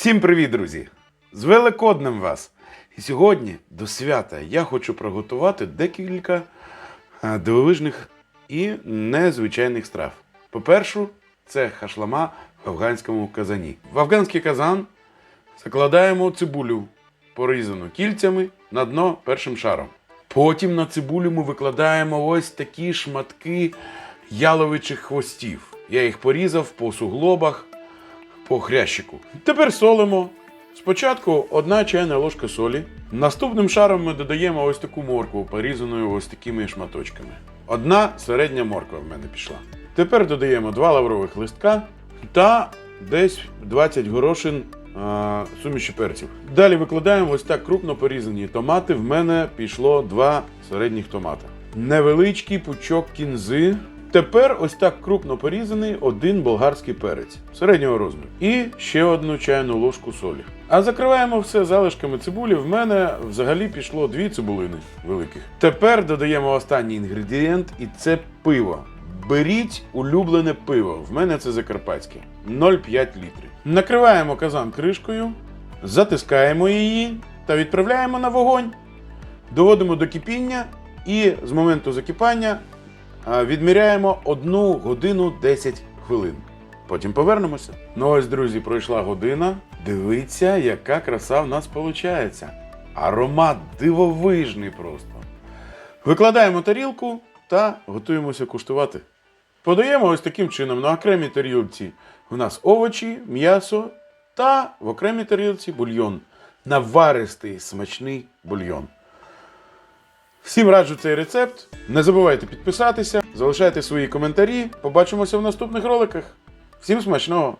Всім привіт, друзі! З Великоднем вас! І сьогодні до свята я хочу приготувати декілька дивовижних і незвичайних страв. По-перше, це хашлама в афганському казані. В афганський казан закладаємо цибулю, порізану кільцями на дно першим шаром. Потім на цибулю ми викладаємо ось такі шматки яловичих хвостів. Я їх порізав по суглобах, по хрящику. Тепер солимо. Спочатку одна чайна ложка солі. Наступним шаром ми додаємо ось таку моркву, порізаною ось такими шматочками. Одна середня морква в мене пішла. Тепер додаємо два лаврових листка та десь 20 горошин а, суміші перців. Далі викладаємо ось так крупно порізані томати. В мене пішло два середніх томата. Невеличкий пучок кінзи. Тепер ось так крупно порізаний один болгарський перець середнього розміру. І ще одну чайну ложку солі. А закриваємо все залишками цибулі. В мене взагалі пішло дві цибулини великих. Тепер додаємо останній інгредієнт, і це пиво. Беріть улюблене пиво. В мене це закарпатське 0,5 літрів. Накриваємо казан кришкою, затискаємо її та відправляємо на вогонь. Доводимо до кипіння і з моменту закипання відміряємо 1 годину 10 хвилин. Потім повернемося. Ну ось, друзі, пройшла година. Дивіться, яка краса в нас виходить. Аромат дивовижний просто. Викладаємо тарілку та готуємося куштувати. Подаємо ось таким чином на окремій тарілці у нас овочі, м'ясо та в окремій тарілці бульйон. Наваристий смачний бульйон. Всім раджу цей рецепт. Не забувайте підписатися, залишайте свої коментарі. Побачимося в наступних роликах. Всім смачного!